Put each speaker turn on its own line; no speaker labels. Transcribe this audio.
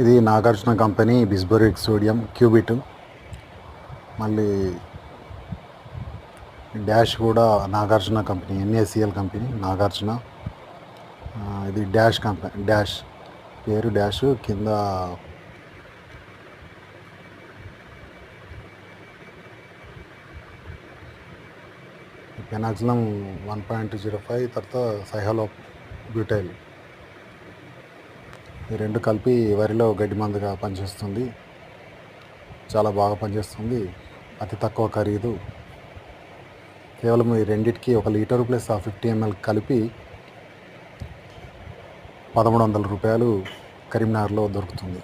ఇది Nagarjuna company బిస్బోరిక్ sodium క్యూబిట్. మళ్ళీ డ్యాష్ కూడా Nagarjuna company NACL company Nagarjuna. ఇది డ్యాష్ కంపెనీ డ్యాష్ పేరు డ్యాష్ కింద penoxsulam one point zero five తర్వాత సైహలో బ్యూటైల్. ఈ రెండు కలిపి వరిలో గడ్డి మందుగా పనిచేస్తుంది. చాలా బాగా పనిచేస్తుంది. అతి తక్కువ ఖరీదు. కేవలం ఈ రెండిటికి ఒక లీటర్ ప్లస్ ఆ ఫిఫ్టీ ఎంఎల్ కలిపి పదమూడు వందల రూపాయలు కరీంనగర్లో దొరుకుతుంది.